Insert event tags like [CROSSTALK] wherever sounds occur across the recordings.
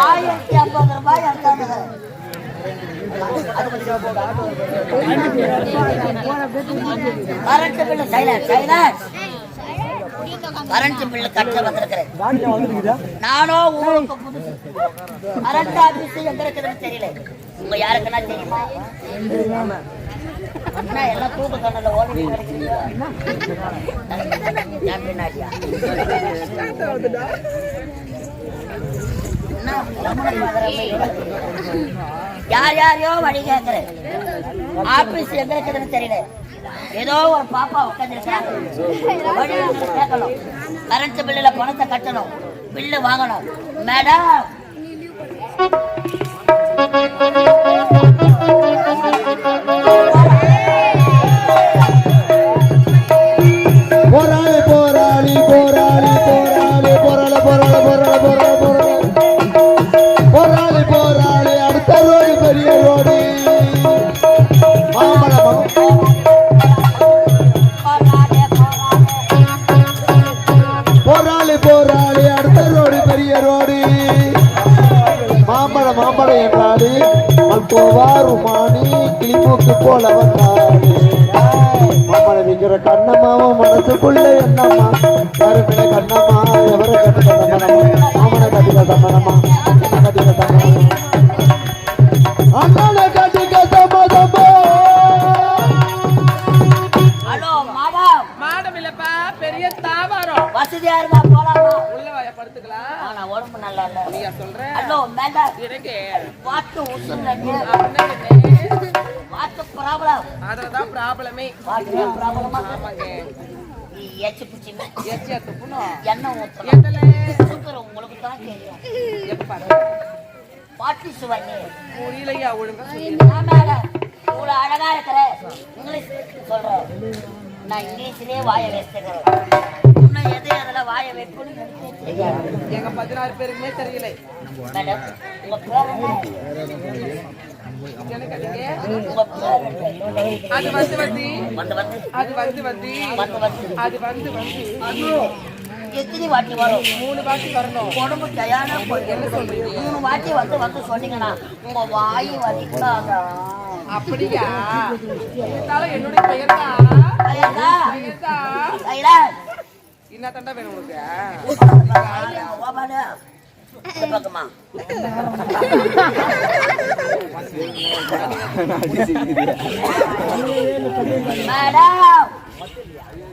ஆயிரத்தி ஐம்பது ரூபாய் எடுத்தாங்க current bill silence silence current bill கட்ட வந்திருக்கிறேன் நானோ ஊருக்கு புதுசு கரண்ட் ஆபீஸ் எங்க இருக்குதுன்னு தெரியல உங்க யாருக்குன்னா தெரியுமா அண்ணா எல்லாம் கண்ணில் ஓடி என் பின்னாடியா என்ன, ரமண மதுரமே யார் யாரையோ வழி கேட்கிறேன் ஆபீஸ் எங்க இருக்குதுன்னு தெரியல. ஏதோ ஒரு பாப்பா உட்காந்துருக்காங்க கேட்கணும். கரண்ட் பில்லுல பணத்தை கட்டணும். பில்லு வாங்கணும். மேடம் போராளி அடுத்த ரோடு பெரிய ரோடு. மாம்பழம் மாம்பழம் என்றாடி அல்போவா ருமானி கிளிமூக்கு போல வந்தாடு மாம்பழம் விற்கிற கண்ணம்மாவும் மனசுக்குள்ள என்னம்மா கருப்பின கண்ணம்மா எவரை கட்டுற தம்மனம்மா மாமனை கட்டிக்க தம்மனம்மா తిరగే వాట్ వస్తుందండి వాట్ ప్రాబ్లం అదதான் ప్రాబ్లమే వాట్ ప్రాబ్లమా ஆமாங்க எச்சு பிடிச்சிங்க எச்சு துப்புனோம் எண்ணெய் ஊற்றணும் எதில் உங்களுக்கு தான் தெரியும் எப்போ பாட்டி இவ்வளோ அழகா இருக்கிற இங்கிலீஷ் சொல்கிறேன் நான் இங்கிலீஷ்லேயே வாயை வச்சுக்கிறேன் இன்னும் எது வாயை தெரியாது எங்க பதினாறு பேருக்குமே தெரியல. என்ன? என்ன? அது வந்து வந்து. அது வந்து வந்து. அது வந்து வந்து. எத்தனை வாட்டி வரும்? மூணு வாட்டி வரணும். உடம்பு தயாரா போயிட்டு சொல்றீங்க? மூணு வாட்டி வந்து வந்து சொன்னீங்கன்னா உங்க வாய் வலிக்காதா? அப்படியா? இருந்தாலும் என்னுடைய பெயர் தான் ஐயா பெயர் தான் ஐயா என்ன தண்டா வேணும் உனக்கு மேடம்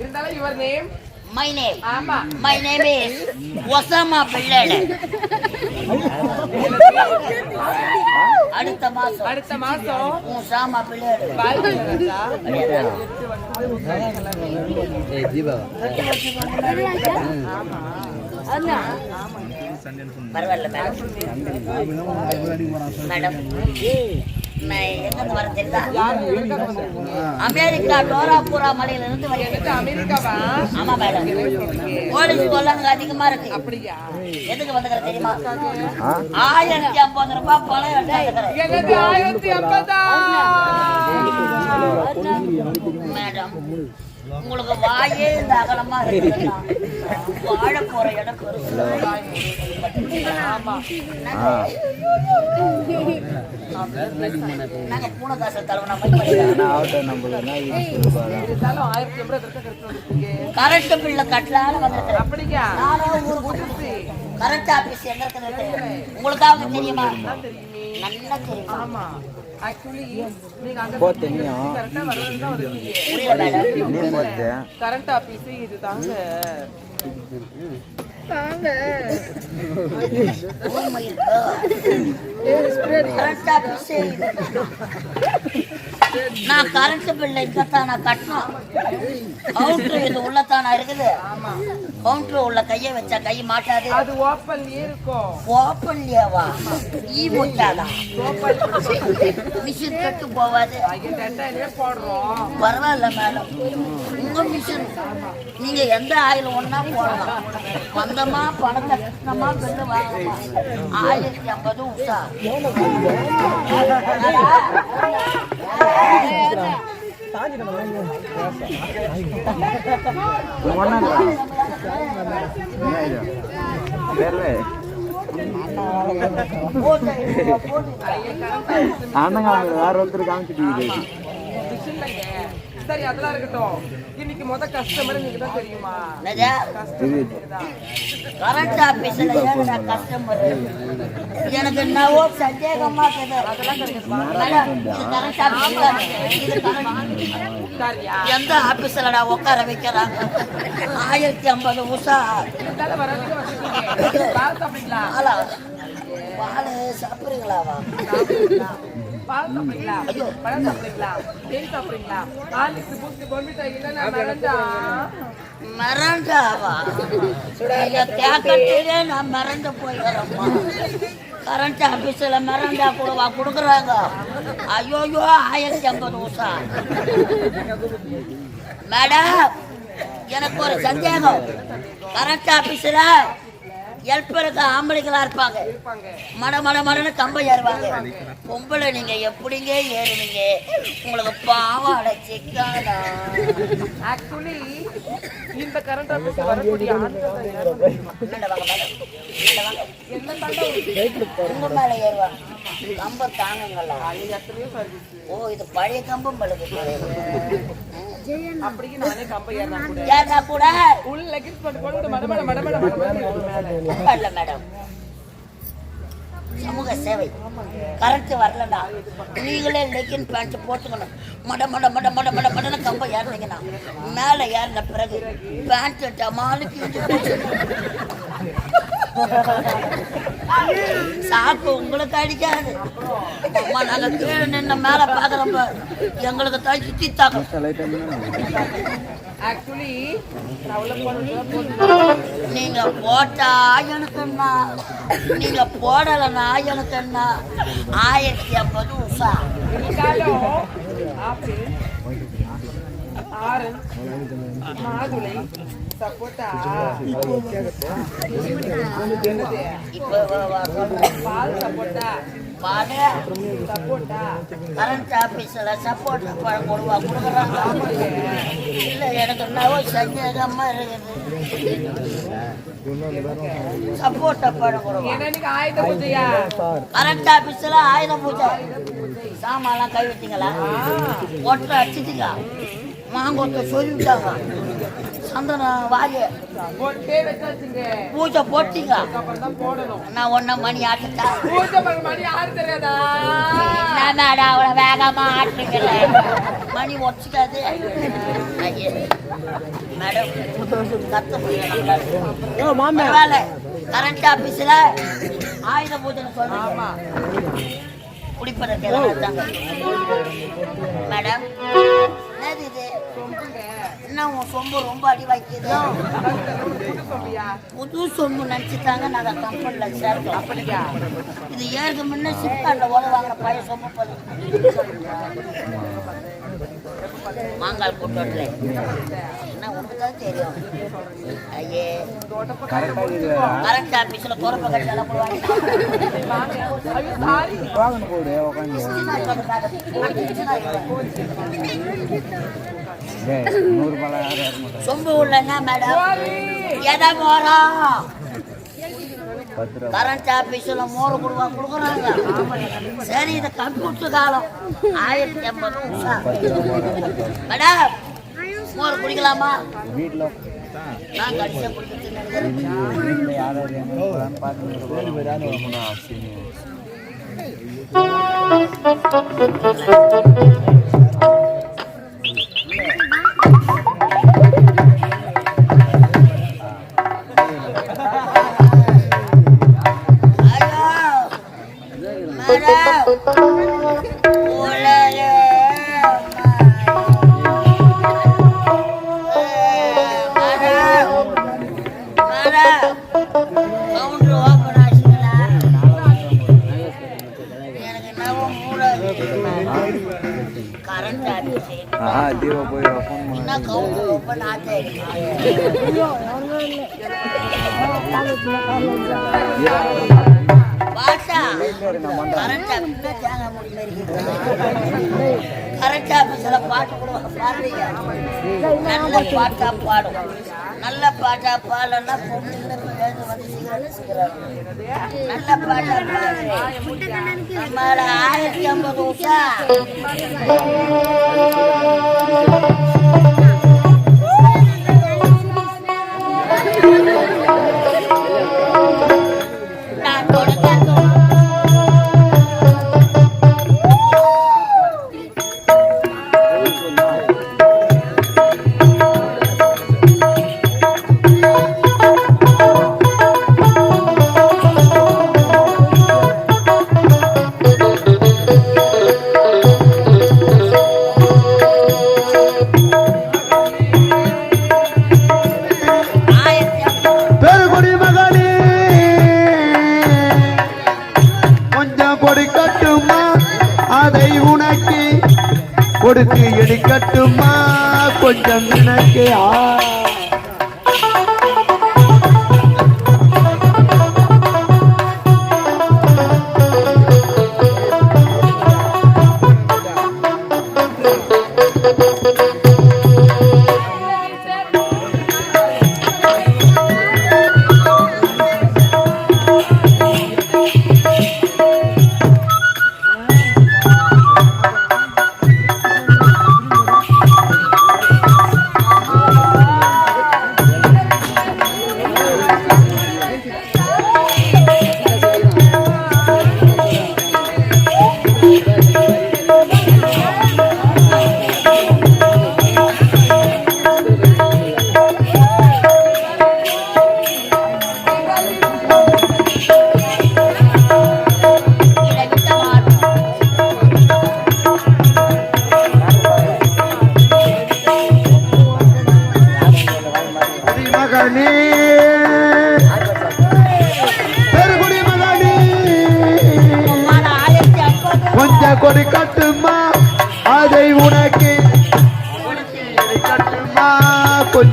இருந்தாலும் யுவர் நேம் மை நேம் ஆமா. My name is Osama Pillai அடுத்த மாசம். அடுத்த மாசம்? ஒசாமா பிள்ளை. பரவாயில்ல மேடம் மேடம் அமெரிக்கா டோராபுரா மலையில இருந்து வரேன் எதுக்கு அமெரிக்காவா? ஆமா மேடம். போலீஸ் தொல்லங்க அதிகமா இருக்கு. அப்படியா? எதுக்கு வந்துக்கிற தெரியுமா? ஆயிரத்தி ஐம்பது ரூபாய் பணம் ஆயிரத்தி ஐம்பதா? மேடம் உங்களுக்கு வாயே இந்த அகலமா இருக்கு. வாழ போற இடம் கரண்ட் பில்ல கட்டலால வந்திருக்கிறேன் கரண்ட் ஆபீஸ் எங்க இருக்கிறது உங்களுக்காக தெரியுமா? நல்லா கரண்ட் ஆபீஸ் இது ஆபீஸ் நான் கரண்ட் பில்ல இங்கத்தான் நான் கட்டணும். கவுண்டர் இது உள்ளத்தானா இருக்குது. கவுண்டர் உள்ள கைய வச்சா கை மாட்டாது. அது ஓப்பன்லயே இருக்கும். ஓப்பன்லயாவா ஈ முட்டாதா மிஷின் கட்டு போவாது பரவாயில்ல மேடம் உங்க மிஷின் நீங்க எந்த ஆயில் ஒன்னா போடலாம். வந்தமா பணத்தை கட்டணமா பெண்ணு வாங்கலாம். ஆயிரத்தி ஐம்பது உஷா. போட்டு வேற ஒருத்தர் காமிச்சிட்டு சரி அதெல்லாம் இருக்கட்டும். இன்னைக்கு முத கஸ்டமர் நீங்க தான் தெரியுமா கரண்ட் ஆபீஸ்ல ஏன்டா கஸ்டமர் எனக்கு என்னவோ சந்தேகமா எந்த ஆபீஸ்லடா உட்கார வைக்கிறாங்க? ஆயிரத்தி ஐம்பது உஷா. சாப்பிடுறீங்களாவா பால் சாப்பிடுங்களா பழம் சாப்பிடுங்களா தேன் சாப்பிடுங்களா ஆலிக்கு பூஸ்ட் பொன்விட்டா இல்லைன்னா மறந்தா? மறந்தாவா? கேட்கறதுலே நான் மறந்து போயிடுறேம்மா. கரண்ட் ஆபீஸ்ல மறந்தா கூடவா கொடுக்குறாங்க? ஐயோயோ ஆயிரத்தி ஐம்பது உஷா மேடம் எனக்கு ஒரு சந்தேகம். கரண்ட் ஆபீஸ்ல ஹெல்ப்பருக்கு ஆம்பளைங்களா இருப்பாங்க. மட மட மடன்னு கம்பை ஏறுவாங்க. பொம்பளை நீங்க எப்படிங்க ஏறுவீங்க உங்களுக்கு பாவாடை சிக்காதா ஆக்சுவலி இந்த கரண்ட் ஆபீஸ் வரக்கூடிய உங்க மேல ஏறுவாங்க. கம்பம் தாங்குங்களா ஓ இது பழைய கம்பம் பழுது. அப்படியே நானே கம்பை ஏறினா கூட. ஏன்னா கூட? உள்ள லெகின்ஸ் போட்டு போட்டு மடமட மடமட மடமட இல்ல மேடம் சமூக சேவை. கரண்ட் வரலடா. நீங்களே லெகின் பேண்ட் போட்டுக்கணும். மட மட மட மட மட மடன்னு கம்ப ஏறினீங்கன்னா மேல ஏறின பிறகு பேண்ட் டமாலு கிழிஞ்சு போச்சு. சாக்கு உங்களுக்கு அடிக்காது. அம்மா நாங்க கீழே நின்று மேல பாக்குறப்ப எங்களுக்கு தான் சுத்தி தாக்கும். நீங்க போட்டா எனக்கு என்ன? நீங்க போடலைன்னா எனக்கு என்ன? ஆயிரத்தி ஐம்பது உஷா மாதுளை சப்போட்டா சப்போட்டா சப்போட்டா கரண்ட் ஆபீஸ்ல சப்போர்ட் பழம் கொடுவா கொடுக்குறாங்க இல்ல எனக்கு என்னவோ சந்தேகமா இருக்குது சப்போர்ட் பழம் கொடுவா கரண்ட் ஆபீஸ்ல ஆயுத பூஜை சாமான்லாம் கை வச்சிங்களா ஒட்டை அடிச்சிட்டீங்க மாங்கொட்டை சொல்லிவிட்டாங்க சந்தனம் வச்சாச்சுங்க. பூஜை போட்டீங்க. அப்புறம் தான் போடணும். நான் ஒன்ன மணி ஆட்டுட்டா? பூஜை மேடம் அவ்வளோ வேகமா ஆட்டுறீங்கல்ல மணி ஒடிச்சிக்காது ஐயே மேடம் கத்த பரவாயில்ல கரண்ட் ஆபீஸ்ல ஆயுத பூஜைன்னு சொல்றீங்க ஆமா. குடிப்பதற்கு மேடம் என்ன உன் சொம்பு ரொம்ப அடி வைக்குது புது சொம்பு நினச்சிட்டாங்க. நாங்கள் கம்பெனியில் சேர்க்கோம் அப்படியா இது ஏழுக்கு முன்ன சிப்காண்டில் ஓட வாங்குற பழைய சொம்பு போது மாங்கால் கூட்டோட்டில் என்ன உனக்கு தான் தெரியும். ஐயே. கரண்ட் ஆஃபீஸில் குறப்ப கட்டி எல்லாம் போடுவாங்க. சொம்பு உள்ளன்னா மேடம் எதை மோரம் கரண்ட் ஆபீஸ்ல மோர் கொடுவா கொடுக்குறாங்க. சரி இது கம்ப்யூட்டர் காலம் ஆயிரத்தி நிமிஷம் மேடம் மோர் குடிக்கலாமா? நான் கடிச்சா குடிக்கிறது கரண்ட் கரண்ட் பாட்டு கூட நல்ல பாட்டா பாடும் நல்ல பாட்டா பாடலன்னா பொண்ணுங்களை வந்து நல்ல பாட்டா பாடுறேன் ஆயிரத்தி ஐம்பது வருஷம்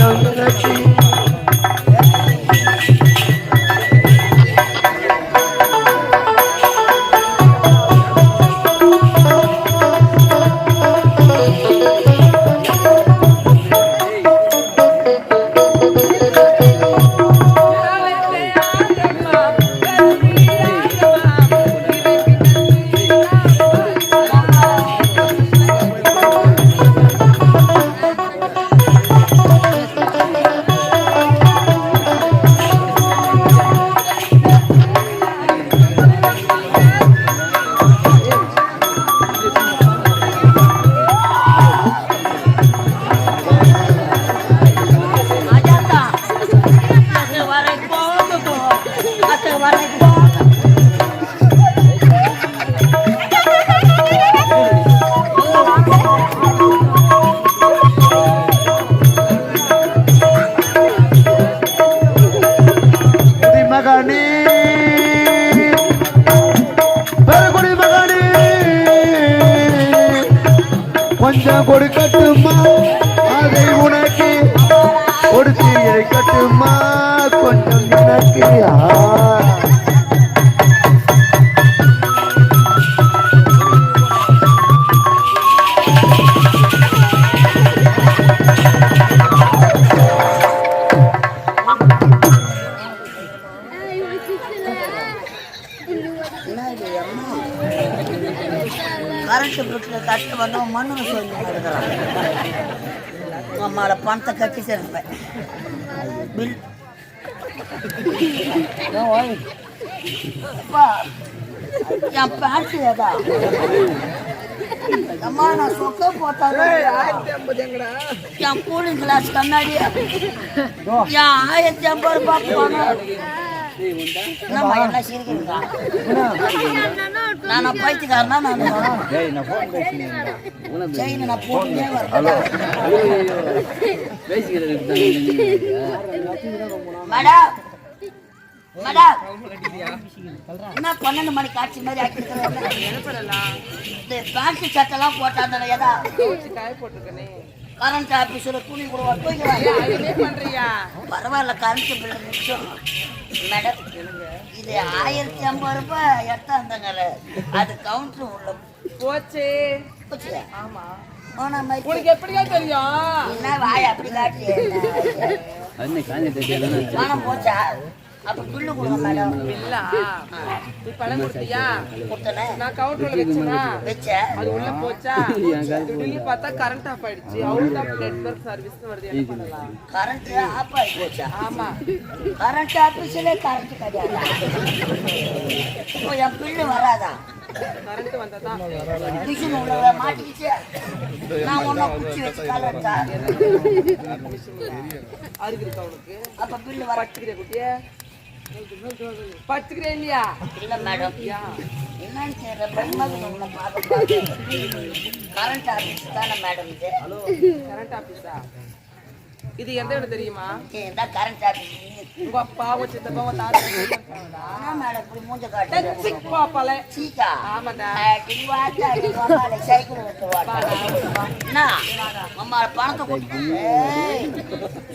கொஞ்சம் எனக்கு அஜாத்தா கட்டுமா அதை உனக்கு கொடுத்து கட்டுமா கொஞ்சம் எனக்கு ஆ. கரண்ட் பில்ல கட்ட வந்தோம் மண்ணு சொல்லி இருக்கிறான் அம்மாவில் பணத்தை கட்டி சேர்ப்பேன். பில். என் பேண்ட் ஏதா? அம்மா நான் சொக்க போட்டாலும் என் கூலிங் கிளாஸ் கண்ணாடி. என் ஆயிரத்தி ஐம்பது ரூபாய் என்னம்மா என்ன? சிரிக்கிறீங்க நான் பைத்தியக்காரனா நான் ஏய் நான் ஃபோன் செயின் நான் போட்டுனே வரேன். மேடம் மேடம் கட்டிட்டியா என்ன பன்னெண்டு மணி காட்சி மாதிரி ஆக்கிருக்கிறேன் பேண்ட் சட்டெல்லாம் போட்டாங்க ஏதா காய போட்டிருக்கனே. கரண்ட் ஆபீஸில் துணி கொடுவா பண்றியா? பரவாயில்ல கரண்ட் பில்லு மிச்சம் மேடம் இது ஆயிரத்தி ஐம்பது ரூபாய் எடுத்தாந்தாங்கல்ல அது கவுண்டர் உள்ள போச்சே. போச்சு ஆமா. மாதிரி உனக்கு எப்படியா தெரியும்? என்ன வாய் அப்படி காட்டி போச்சா? அப்ப பில்லு கொடுங்க மேடம். இல்ல நீ பணம் கொடுத்தியா கொடுத்தனே. நான் கவுண்டர்ல வச்சேனா? வச்ச அது உள்ள போச்சா? [LAUGHS] திடீர்னு பார்த்தா கரண்ட் ஆஃப் ஆயிடுச்சு. அவுட் ஆஃப் நெட்வொர்க் சர்வீஸ் வருது என்ன பண்ணலாம்? கரண்ட் ஆஃப் ஆகி போச்சா? ஆமா. கரண்ட் ஆபீஸ்ல கரண்ட் கிடையாதா. இப்போ என் பில்லு வராதா? கரண்ட் வந்ததா? மிஷின் உள்ள மாட்டிக்கிச்சு. நான் ஒன்ன குச்சி வச்சு கலட்டா அருகு இருக்கா உனக்கு? அப்ப பில்லு வர குட்டிய? பச்சுக்கிறியா இல்லையா இல்ல மேடம் என்னன்னு தெரியல. பிரம்மக்கு உங்களை பார்க்க கரண்ட் ஆபீஸ் தானே மேடம் இது. கரண்ட் ஆபீஸா இது எந்த இடம் தெரியுமா? இதான் கரண்ட் ஆபீஸ் உங்க தாத்தா என்ன மேடம் இப்படி மூஞ்ச காட்டு பாப்பால சீக்கா ஆமாடா சைக்கிள் என்ன அம்மா பணத்தை கொடுத்து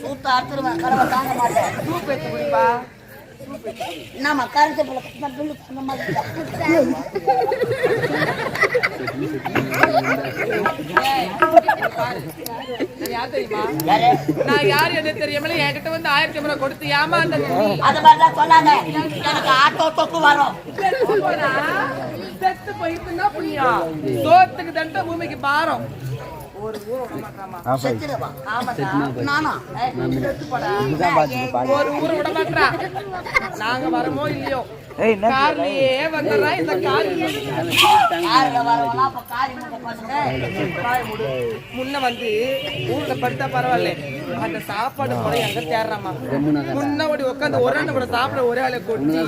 சூத்த அறுத்துருவேன். கடவை தாங்க மாட்டேன். சூப் எடுத்து குடிப்பா. ஏய், பாரு. நான் யார் என்ன தெரியாமல என்கிட்ட வந்து ஆயிரத்தி ஐம்பது கொடுத்து ஏமாந்த அது மாதிரி தான் சொன்னாங்க. எனக்கு ஆட்டோ தொக்கு வரும். செத்து போயிட்டுன்னா புண்ணியம். சோத்துக்கு தண்ட பூமிக்கு பாரம். ஒரு ஊர் விட மாட்டாமா செத்துடுவா? ஆமாடா. நானா? ஏய், செத்து போடா. நான் ஒரு ஊர் விட மாட்டா நாங்க வரமோ இல்லையோ? கார்லயே வந்துடுறா இந்த கார் வரவனா அப்ப. முன்ன வந்து ஊர்ல படுத்தா பரவாயில்ல. அந்த சாப்பாடு முறை எங்க தேடுறாமா முன்னபடி உட்காந்து ஒரு ஆண்டு கூட சாப்பிட ஒரே ஆளை கொட்டி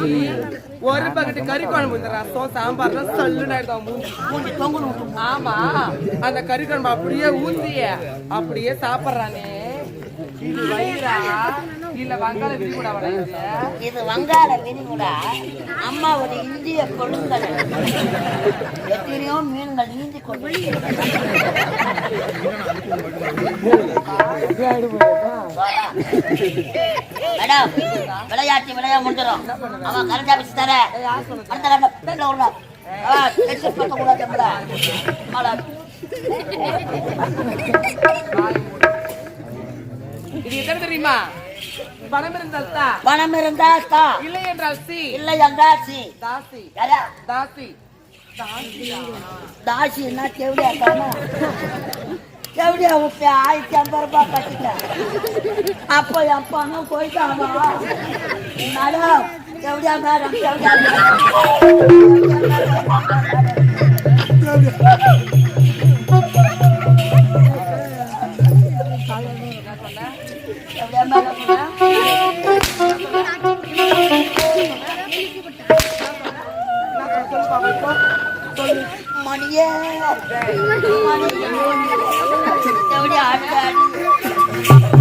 ஒரு பக்கெட்டு கறி குழம்பு இந்த ரசம் சாம்பார் சல்லுன்னு ஆயிடுதான் மூஞ்சி ஆமா அந்த கறி குழம்பு அப்படியே ஊத்திய அப்படியே சாப்பிடுறானே. இது வயிறா? வங்காள விரிகுடா இது வங்காள விரிகுடா. அம்மாவோட இந்திய கொடுங்கல் எத்தனையோ மீன்கள் நீந்தி கொண்டு மேடம் விளையாட்டு விளையா முடிஞ்சிடும் அவன் கரண்ட் ஆபீஸ் தர. அடுத்த பேர்ல உள்ள இது எத்தனை தெரியுமா? பணம் இருந்தால் தா. பணம் இருந்தா தா. இல்லை என்றால் சி. இல்லை என்றால் சி. தாசி. யாரா? தாசி. தாசின்னா கேவடியா தானே? கேவடியா விட்டு ஆயிரத்தி ஐம்பது ரூபாய் கட்டிட்டேன். அப்போ என் பணம் போயிட்டாமா? மேடம் கேவடியா மேடம் கேவடியா கேவடியா மேடம். மணியே. மணியே ஆட்டாடி